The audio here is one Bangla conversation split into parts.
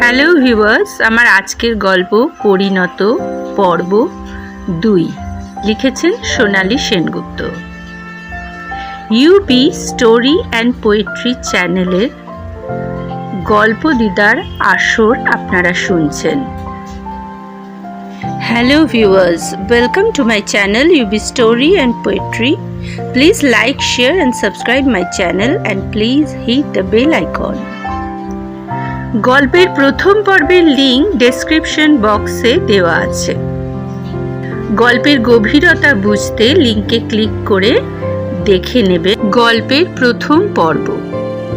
হ্যালো ভিউয়ার্স, আমার আজকের গল্প পরিণত পর্ব দুই। লিখেছেন Sonali Sengupta. UB story and poetry চ্যানেলের গল্প দিদার আসর আপনারা শুনছেন। Hello viewers, welcome to my channel UB story and poetry. Please like, share and subscribe my channel and please hit the bell icon. গল্পের প্রথম পর্বের লিঙ্ক ডেসক্রিপশন বক্সে দেওয়া আছে। গল্পের গভীরতা বুঝতে লিঙ্কে ক্লিক করে দেখে নেবে গল্পের প্রথম পর্ব।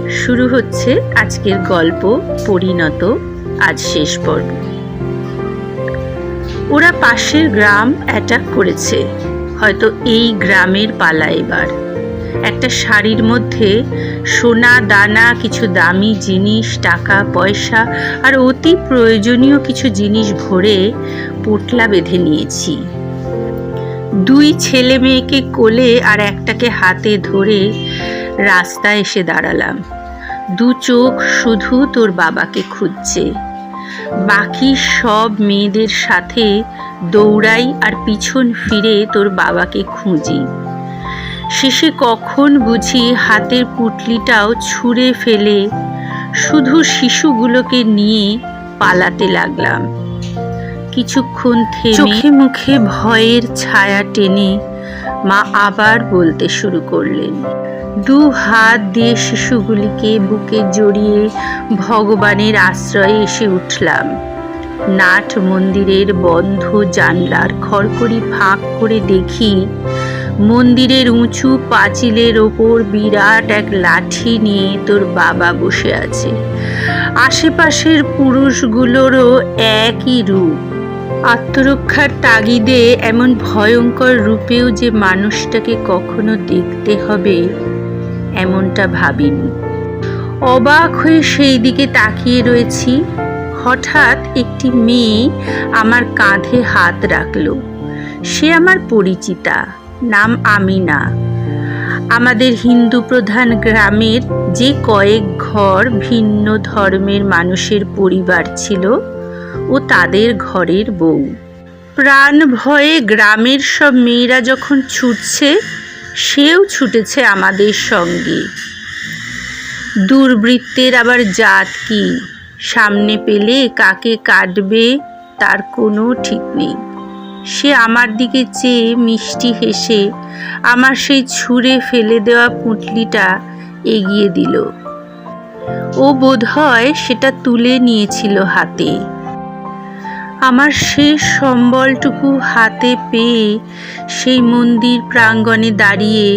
শুরু হচ্ছে আজকের গল্প পরিণত আজ শেষ পর্ব। ওরা পাশের গ্রাম অ্যাটাক করেছে। হয়তো এই গ্রামের পালা এবার। একটা শাড়ির মধ্যে সোনা, দানা, কিছু দামি জিনিস, টাকা, পয়সা আর অতি প্রয়োজনীয় কিছু জিনিস ভরে পোটলা বেঁধে নিয়েছি। দুই ছেলে মেয়েকে কোলে আর একটাকে হাতে ধরে রাস্তায় এসে দাঁড়ালাম। দু চোখ শুধু তোর বাবাকে খুঁজছে। বাকি সব মেয়েদের সাথে দৌড়াই আর পিছন ফিরে তোর বাবাকে খুঁজি। শেষে কখন বুঝি হাতের পুটলিটাও ছুঁড়ে ফেলে, শুধু শিশুগুলোকে নিয়ে পালাতে লাগলাম। কিছুক্ষণ চোখে মুখে ভয়ের ছায়া টেনে মা আবার বলতে শুরু করলেন, দু হাত দিয়ে শিশুগুলিকে বুকে জড়িয়ে ভগবানের আশ্রয়ে এসে উঠলাম। নাট মন্দিরের বন্ধ জানলার খড়কড়ি ফাঁক করে দেখি মন্দিরের উঁচু পাঁচিলের ওপর বিরাট এক লাঠি নিয়ে তোর বাবা বসে আছে। আশেপাশের পুরুষগুলোরও একই রূপ। আত্মরক্ষার তাগিদে এমন ভয়ঙ্কর রূপেও যে মানুষটাকে কখনো দেখতে হবে, এমনটা ভাবিনি। অবাক হয়ে সেই দিকে তাকিয়ে রয়েছি। হঠাৎ একটি মেয়ে আমার কাঁধে হাত রাখল। সে আমার পরিচিতা। নাম আমিনা। আমাদের হিন্দু প্রধান গ্রামের যে কয়েক ঘর ভিন্ন ধর্মের মানুষের পরিবার ছিল ও তাদের ঘরের বউ। প্রাণ ভয়ে গ্রামের সব মেয়েরা যখন ছুটছে, সেও ছুটেছে আমাদের সঙ্গে। দুর্বৃত্তের আবার জাত কি? সামনে পেলে কাকে কাটবে তার কোনো ঠিক নেই। সে আমার দিকে চেয়ে মিষ্টি হেসে আমার সেই ছুঁড়ে ফেলে দেওয়া পুঁটলিটা এগিয়ে দিল। ও বোধহয় সেটা তুলে নিয়েছিল হাতে। আমার শেষ সম্বলটুকু হাতে পেয়ে সেই মন্দির প্রাঙ্গণে দাঁড়িয়ে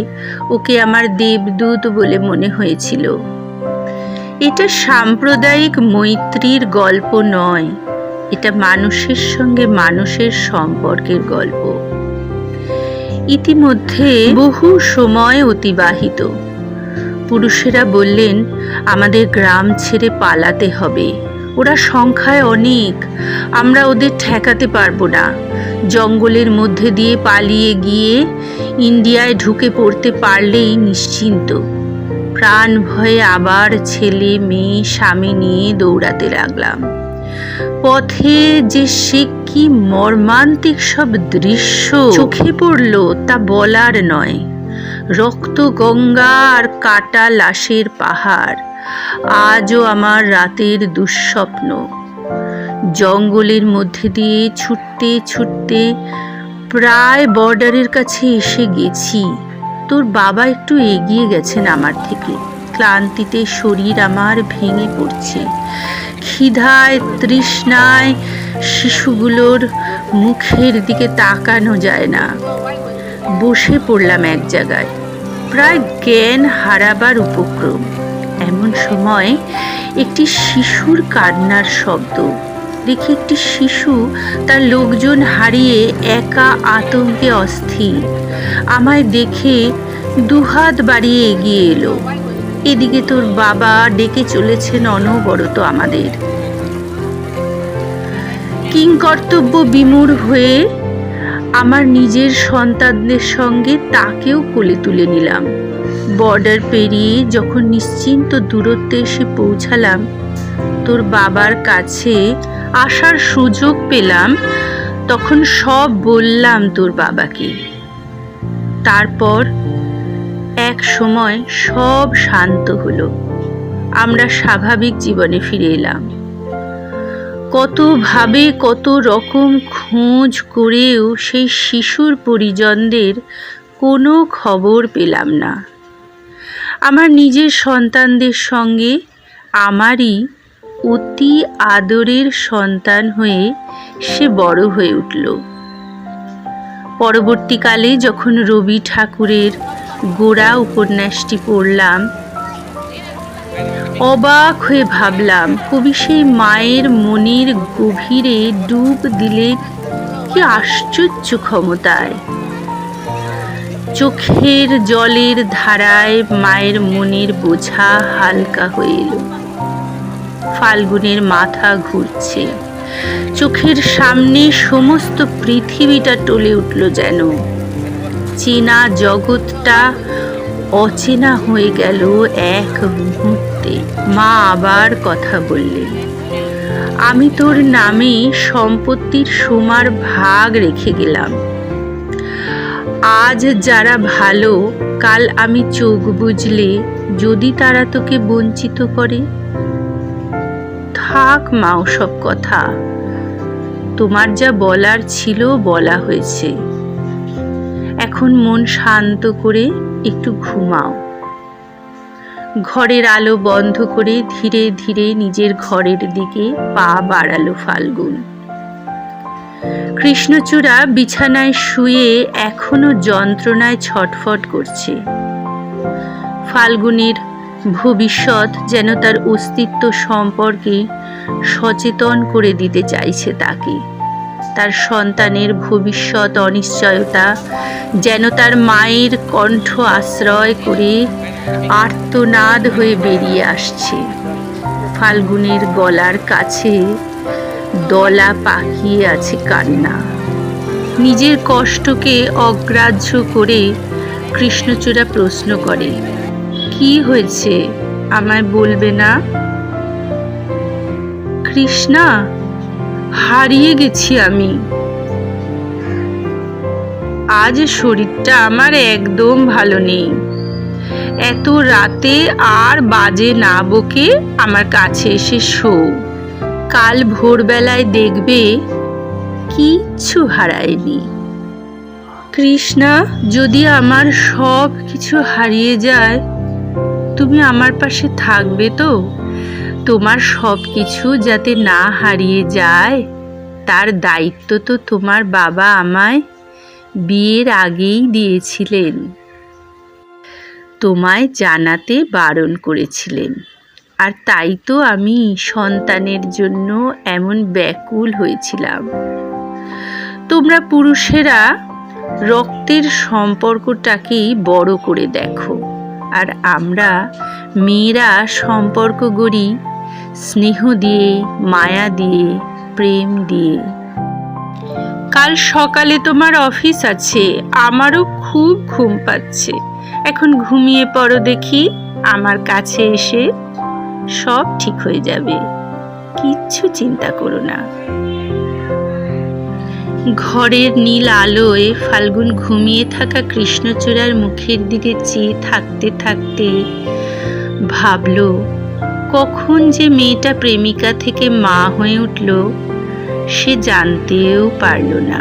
ওকে আমার দেবদূত বলে মনে হয়েছিল। এটা সাম্প্রদায়িক মৈত্রীর গল্প নয়। এটা মানুষের সঙ্গে মানুষের সম্পর্কের গল্প। ইতিমধ্যে বহু সময় অতিবাহিত। পুরুষেরা বললেন, আমাদের গ্রাম ছেড়ে পালাতে হবে। ওরা সংখ্যায় অনেক। আমরা ওদের ঠেকাতে পারব না। জঙ্গলের মধ্যে দিয়ে পালিয়ে গিয়ে ইন্ডিয়ায় ঢুকে পড়তে পারলেই নিশ্চিন্ত। প্রাণ ভয়ে আবার ছেলে, মেয়ে, স্বামী নিয়ে দৌড়াতে লাগলাম। পথে যে সে কি মর্মান্তিক সব দৃশ্য। চোখে পড়ল তা বলার নয়। রক্ত, গঙ্গা আর কাটা লাশের পাহাড়। আজও আমার রাতের দুঃস্বপ্ন। জঙ্গলের মধ্যে দিয়ে ছুটতে ছুটতে প্রায় বর্ডারের কাছে এসে গেছি। তোর বাবা একটু এগিয়ে গেছেন আমার থেকে। ক্লান্তিতে শরীর আমার ভেঙে পড়ছে। ক্ষিধায় তৃষ্ণায় শিশুগুলোর মুখের দিকে তাকানো যায় না। বসে পড়লাম এক জায়গায়। প্রায় জ্ঞান হারাবার উপক্রম। এমন সময় একটি শিশুর কান্নার শব্দ। দেখি একটি শিশু তার লোকজন হারিয়ে একা আতঙ্কে অস্থির। আমায় দেখে দুহাত বাড়িয়ে এগিয়ে এলো। এদিকে তোর বাবা ডেকে চলেছেন অনবরত আমাদের। কিংকর্তব্য বিমূঢ় হয়ে আমার নিজের সন্তানদের সঙ্গে তাকেও কোলে তুলে নিলাম। বর্ডার পেরিয়ে যখন নিশ্চিন্ত দূরত্বে এসে পৌঁছালাম, তোর বাবার কাছে আসার সুযোগ পেলাম, তখন সব বললাম তোর বাবাকে। তারপর এক সময় সব শান্ত হলো। আমরা স্বাভাবিক জীবনে ফিরে এলাম। কতভাবে কত রকম খোঁজ করেও সেই শিশুর পরিজনদের কোনো খবর পেলাম না। আমার নিজের সন্তানদের সঙ্গে আমারই অতি আদরের সন্তান হয়ে সে বড় হয়ে উঠল। পরবর্তীকালে যখন রবি ঠাকুরের গোড়া উপন্যাসটি পড়লাম। অবাক হয়ে ভাবলাম, কবি সেই মায়ের মনের গভীরে ডুব দিলেন কি আশ্চর্য ক্ষমতায়? চোখের জলের ধারায় মায়ের মনের বোঝা হালকা হয়ে এলো। ফাল্গুনের মাথা ঘুরছে। চোখের সামনে সমস্ত পৃথিবীটা টলে উঠল যেন। চেনা জগৎটা অচেনা হয়ে গেল এক মুহূর্তে। মা আবার কথা বললেন, আমি তোর নামে সম্পত্তির সোমার ভাগ রেখে গেলাম। আজ যারা ভালো, কাল আমি চোখ বুঝলে যদি তারা তোকে বঞ্চিত করে? থাক মা সব কথা। তোমার যা বলার ছিল বলা হয়েছে। এখন মন শান্ত করে একটু ঘুমাও। ঘরের আলো বন্ধ করে ধীরে ধীরে নিজের ঘরের দিকে পা বাড়ালো ফাল্গুন। কৃষ্ণচূড়া বিছানায় শুয়ে এখনও যন্ত্রণায় ছটফট করছে। ফাল্গুনের ভবিষ্যৎ যেন তার অস্তিত্ব সম্পর্কে সচেতন করে দিতে চাইছে তাকে। তার সন্তানের ভবিষ্যৎ অনিশ্চয়তা, যেন তার মায়ের কণ্ঠ আশ্রয় করে আর্তনাদ হয়ে বেরিয়ে আসছে। ফাল্গুনের গলার কাছে দলা পাকিয়ে আছে কান্না। নিজের কষ্টকে অগ্রাহ্য করে কৃষ্ণচূড়া প্রশ্ন করে, কি হয়েছে? আমায় বলবে না? কৃষ্ণা হারিয়ে গেছি আমি। আজ শরীরটা আমার একদম ভালো নেই। এত রাতে আর বাজে না বকে আমার কাছে এসে শো। কাল ভোরবেলায় দেখবে কিচ্ছু হারায়নি। কৃষ্ণা, যদি আমার সব কিছু হারিয়ে যায়, তুমি আমার পাশে থাকবে তো? তোমার সব কিছু যাতে না হারিয়ে যায়, তার দায়িত্ব তো তোমার বাবা আমায় বিয়ের আগেই দিয়েছিলেন। তোমায় জানাতে বারণ করেছিলেন। আর তাই তো আমি সন্তানের জন্য এমন ব্যাকুল হয়েছিলাম। তোমরা পুরুষেরা রক্তের সম্পর্কটাকেই বড় করে দেখো। আর আমরা মেয়েরা সম্পর্ক গড়ি স্নেহ দিয়ে, মায়া দিয়ে, প্রেম দিয়ে। কাল সকালে তোমার অফিস আছে, আমারও খুব ঘুম পাচ্ছে। এখন ঘুমিয়ে পড়ো দেখি, আমার কাছে এসে সব ঠিক হয়ে যাবে। কিচ্ছু চিন্তা করো না। ঘরের নীল আলোয় ফাল্গুন ঘুমিয়ে থাকা কৃষ্ণচূড়ার মুখের দিকে চেয়ে থাকতে থাকতে ভাবল কখন যে মেয়েটা প্রেমিকা থেকে মা হয়ে উঠল সে জানতেও পারল না।